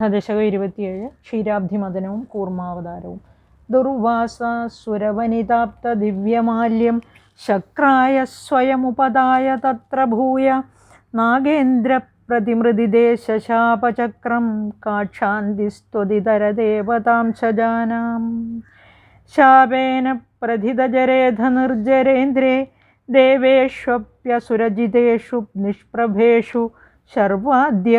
ദശകം ഇരുപത്തിയേഴ് ക്ഷീരാബ്ധിമദനവും കൂർമാവതാരവും. ദുർവാസസുരവനിതാപ്ത ദിവ്യമാല്യം ശക്രായ സ്വയമുപദായ തത്ര ഭൂയ. നാഗേന്ദ്രപ്രതിമൃതിദേശശാപചക്രം കാക്ഷാന്തിസ്ത്വതിതരദേവതാം ചജാനാം ശാപേന പ്രഥിതജരേധനിർജരേന്ദ്രേ ദേവേഷ്വപ്യസുരജിതേഷു നിഷ്പ്രഭേഷു ശർവാദ്യ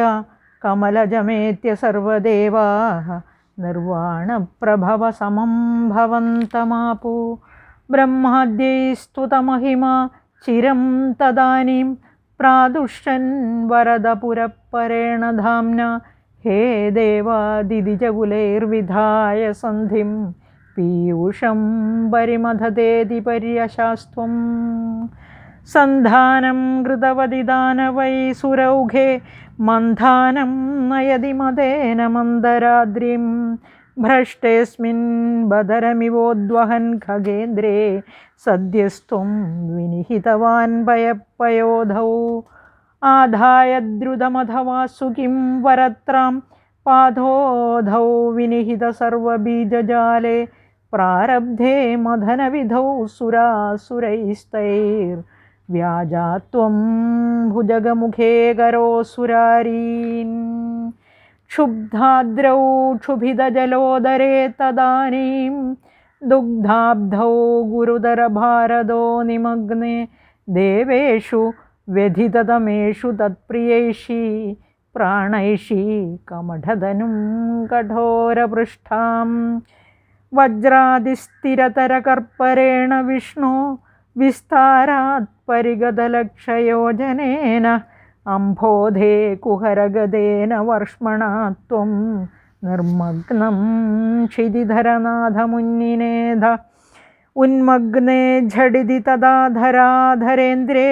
कमलजमेत्य सर्वदेवाः निर्वाणप्रभवसमं भवन्तमापु। ब्रह्माद्यैस्तुतमहिमा चिरं तदानीं प्रादुष्यन् वरदपुरपरेण धाम्ना। हे देवादिदिजगुलैर्विधाय सन्धिं पीयूषं परिमथदेति पर्यशास्त्वम् സന്ധാനം കൃതവതിദാനവൈ സുരൗഘേ മന്ധാനം നയതി മതേന മന്ദരാദ്രിം. ഭ്രഷ്ടേസ്മിൻ ബദരമിവോദ്വഹൻ ഖഗേന്ദ്രേ സദ്യസ്ത്വം വിനിഹിതവാൻ ഭയപ്പയോധൗ. ആധായ ദ്രുതമഥവാസുകിം വരത്രാം പാധോധൗ വിനിഹിത സർവബീജജാലേ. പ്രാരബ്ധേ മഥനവിധൗ സുരാസുരൈസ്തൈർ. व्याजा त्वं भुजगमुखे गरोऽसुरारीन् क्षुब्धाद्रौ क्षुभिदजलोदरे तदानीं दुग्धाब्धौ गुरुदरभारदो निमग्ने देवेषु व्यधिततमेषु तत्प्रियैषी प्राणैषि कमठधनुं कठोरपृष्ठां। वज्रादिस्थिरतरकर्परेण विष्णु विस्तारात् परिगतलक्षयोजनेन अम्भोधे कुहरगदेन वर्ष्मणा त्वं निर्मग्नं क्षिदिधरनाथमुन्निनेध उन्मग्ने झटिति तदा धराधरेन्द्रे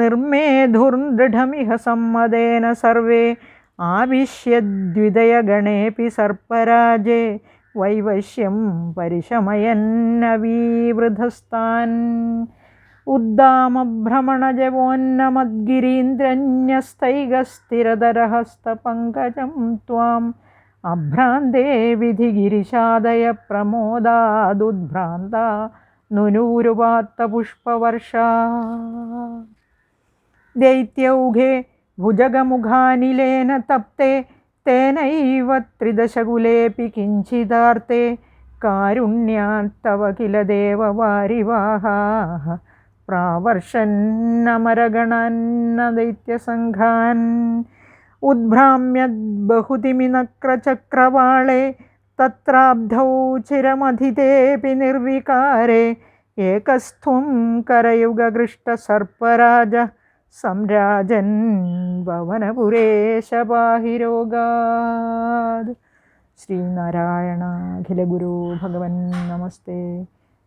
निर्मेधुर्दृढमिह सम्मदेन सर्वे आविश्यद्विदयगणेऽपि सर्पराजे वैवश्यं परिशमयन्नवीवृधस्तान् ത്വാം. അഭ്രാന്തേ വിധിഗിരിശാദയ പ്രമോദാദുദ്ഭ്രാന്ത നുനൂരുപാത്തപുഷ്പവർഷ. ദൈത്യൗഘേ ഭുജഗമുഖാനിലേന തപ്തേ തേനൈവ ത്രിദശകുലേപി കിഞ്ചിതാർത്തെ കാരുണ്യാത്തവ കില ദേവവാരിവാഹാः പ്രാവർഷന്നമരഗണന്നദൈത്യസംഘാൻ ഉദ്ഭ്രാമ്യദ്ബഹുതിമിനക്രചക്രവാളെ തത്രാബ്ധൗ ചിരമധിതേപി നിർവികാരെ. ഏകസ്ഥം കരയുഗകൃഷ്ടസർപ്പരാജ സംരാജൻ ഭവനപുരേശപാഹിരോഗാത് ശ്രീനാരായണ അഖിലഗുരു ഭഗവൻ നമസ്തേ.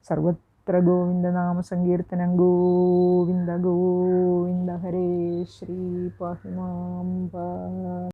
സർവത്ര ഗോവിന്ദനാമസങ്കീർത്തനം ഗോവിന്ദ ഗോവിന്ദ ഹരേ ശ്രീ പാഹിമാം